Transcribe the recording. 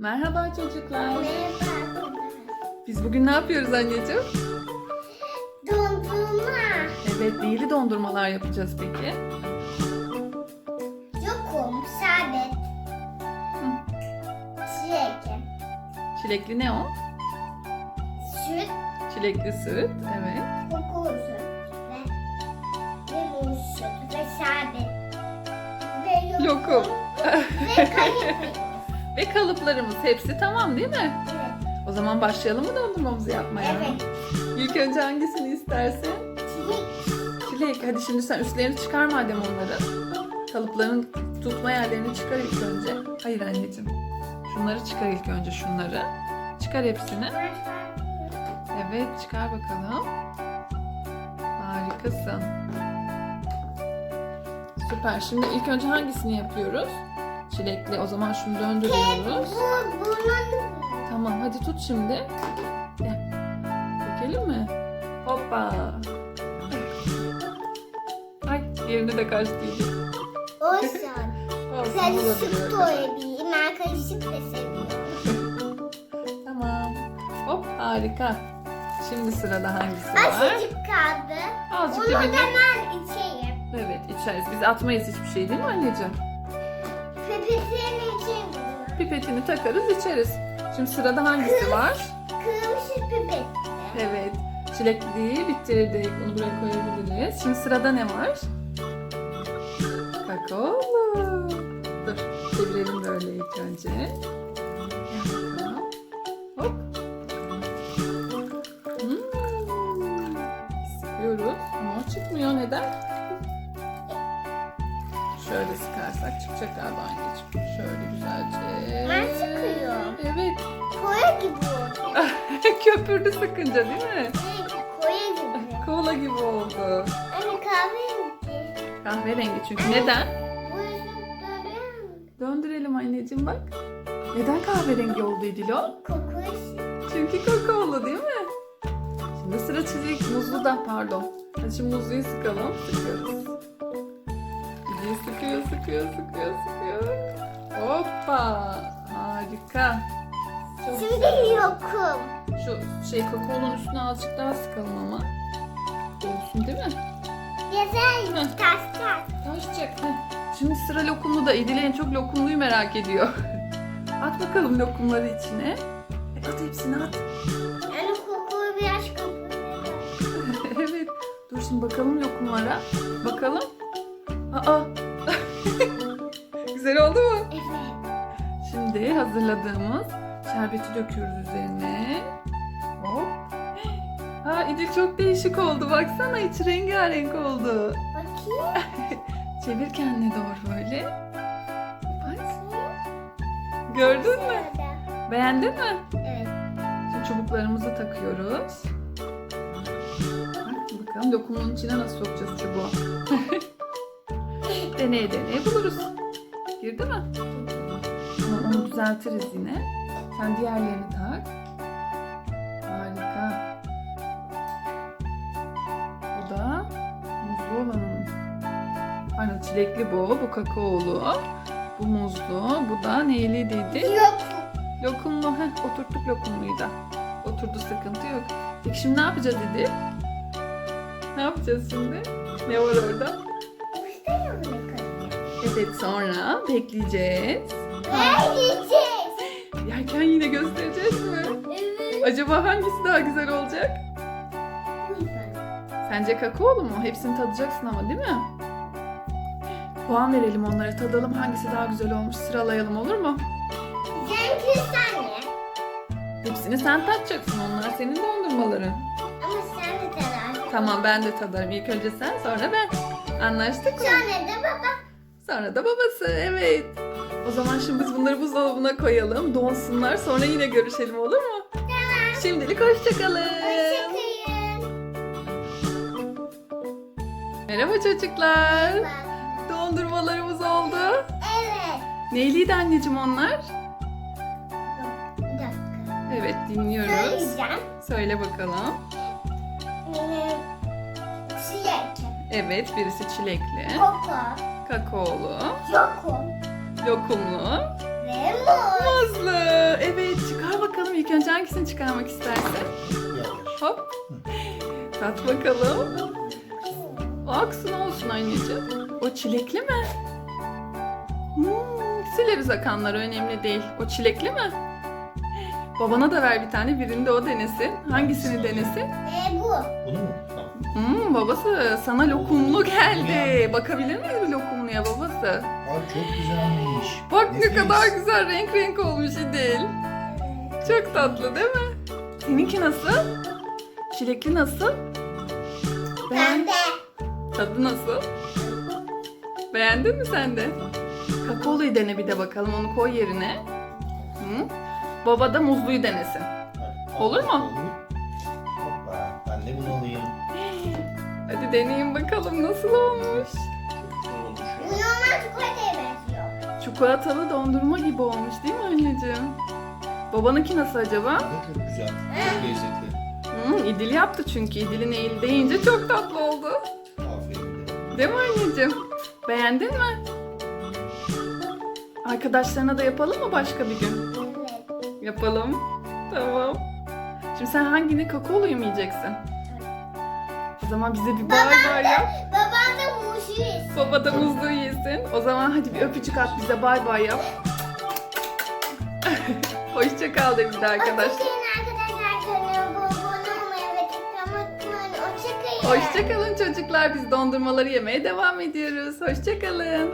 Merhaba çocuklar. Merhaba. Biz bugün ne yapıyoruz anneciğim? Dondurma. Evet, değili dondurmalar yapacağız peki. Yokum. Şerbet. Çilek. Çilekli ne o? Süt. Çilekli süt. Evet. Kokulu süt. Ve limon süt. Ve şerbet. Ve Lokum. Ve kayıp. Ve kalıplarımız hepsi tamam değil mi? evet. O zaman başlayalım mı dondurmamızı yapmaya? Evet. İlk önce hangisini istersin? Çilek. Çilek. Hadi şimdi sen üstlerini çıkar madem onların. Kalıpların tutma yerlerini çıkar ilk önce. Hayır anneciğim. Şunları çıkar ilk önce şunları. Çıkar hepsini. Evet çıkar bakalım. Harikasın. Süper. Şimdi ilk önce hangisini yapıyoruz? Çilekli. O zaman şunu döndürüyoruz. Bu bunun Tamam hadi tut şimdi. Gel. Dökelim mi? Hoppa. Ay yerini de kaçtı olsun. Olsun, öyle. doyabilirim. Ben karışık da seviyorum. Tamam. Hop harika. Şimdi sırada hangisi var? Azıcık kaldı. Azıcık Onu da ben içeyim. Evet içeriz. Biz atmayız hiçbir şey değil mi anneciğim? Pepesini içeyim bunu. Pipetini takarız içeriz. Şimdi sırada hangisi var? Kırmızı pipet. Evet. Çilekliyi bitirdik. Bunu buraya koyabiliriz. Şimdi sırada ne var? Kakaolu. Dur. Çevirelim böyle ilk önce. Hop. Hmm. Sıkıyoruz ama çıkmıyor. Neden? Şöyle sıkarsak çıkacak galiba anneciğim. Şöyle güzelce. Ben sıkıyorum. Evet. Koya gibi oldu. Köpürdü sıkınca değil mi? Evet, koya gibi. Kola gibi oldu. Anne kahverengi. Kahverengi çünkü. Neden? Dönüyor mu? Döndürelim anneciğim bak. Neden kahverengi oldu İdilo? Kokuş. Çünkü kakaolu değil mi? Şimdi sıra çilek muzlu da pardon. Hadi şimdi muzluyu sıkalım. Sıkıyoruz. İdilo sıkıyor, sıkıyor, sıkıyor, sıkıyor. Hoppa! Harika. Çok Şimdi güzel. yokum. Şu şey kakaolun üstüne azıcık daha sıkalım ama. Olsun değil mi? Güzel. Hı. Ters ters. Taşacak. Heh. Şimdi sıra lokumlu da. İdil en çok lokumluyu merak ediyor. at bakalım lokumları içine. E, at hepsini at. Yani kokuyu biraz evet. Dur şimdi bakalım lokumlara. Bakalım. Aa. Güzel oldu mu? Evet. Şimdi hazırladığımız şerbeti döküyoruz üzerine. Hop. Ha İdil çok değişik oldu. Baksana içi rengarenk oldu. Bakayım. Çevir kendine doğru böyle. Bak. Gördün mü? Beğendin mi? Evet. Şimdi çubuklarımızı takıyoruz. Bak bakalım lokumun içine nasıl sokacağız çubuğu. deneye deneye buluruz. Girdi mi? Tamam onu düzeltiriz yine. Sen diğerlerini tak. Harika. Bu da muzlu olanın. Pardon çilekli bu, bu kakaolu. Bu muzlu, bu da neyli dedi? Yokum. Lokumlu, heh, oturttuk lokumluyu da. Oturdu sıkıntı yok. Peki şimdi ne yapacağız dedi? Ne yapacağız şimdi? Ne var orada? Evet sonra bekleyeceğiz. Ve yiyeceğiz. Yerken yine göstereceğiz mi? Evet. Acaba hangisi daha güzel olacak? Sence kakaolu mu? Hepsini tadacaksın ama değil mi? Puan verelim onlara tadalım hangisi daha güzel olmuş sıralayalım olur mu? Cenk sen ye. Hepsini sen tadacaksın onlar senin dondurmaların. Ama sen de telaş. Tamam ben de tadarım. İlk önce sen sonra ben. Anlaştık mı? Sonra da baba. Sonra da babası. Evet. O zaman şimdi biz bunları buzdolabına koyalım. Donsunlar. Sonra yine görüşelim olur mu? Tamam. Şimdilik hoşçakalın. Hoşçakalın. Merhaba çocuklar. Dondurmalarımız oldu. Evet. Neyliydi anneciğim onlar? Bir dakika. Evet dinliyoruz. Söyleyeceğim. Söyle bakalım. Ee, Çilek. Evet birisi çilekli, Koko. Kakaolu, Yokum. lokumlu, Ve muz. muzlu. İlk önce hangisini çıkarmak istersin? Hop. Tat bakalım. O aksın olsun anneciğim. O çilekli mi? Hmm, sileriz akanlar önemli değil. O çilekli mi? Babana da ver bir tane birinde o denesin. Hangisini denesin? Ee, bu. Bunu mu? Hmm, babası sana lokumlu geldi. Bakabilir miyiz bu lokumluya babası? Abi çok güzelmiş. Bak ne Nefis. kadar güzel renk renk olmuş İdil. Çok tatlı değil mi? Seninki nasıl? Çilekli nasıl? Ben de. Tadı nasıl? Beğendin mi sen de? Kakaoluyu dene bir de bakalım onu koy yerine. Hı? Baba da muzluyu denesin. Olur mu? Deneyin bakalım nasıl olmuş. Normal çikolataya benziyor. Çikolatalı dondurma gibi olmuş değil mi anneciğim? Babanınki nasıl acaba? Çok güzel. Çok lezzetli. Hı, İdil yaptı çünkü İdil'in eli değince çok tatlı oldu. Aferin de. Değil mi anneciğim? Beğendin mi? Arkadaşlarına da yapalım mı başka bir gün? Evet. Yapalım. Tamam. Şimdi sen hangini kakaoluyu mu yiyeceksin? O zaman bize bir bay bay yap. Babam da muşu yesin. Baba da muzlu yesin. O zaman hadi bir öpücük at bize bay bay yap. Hoşça kal de. Hoşçakalın arkadaşlar. Hoşçakalın. Hoşça kalın çocuklar. Biz dondurmaları yemeye devam ediyoruz. Hoşça kalın.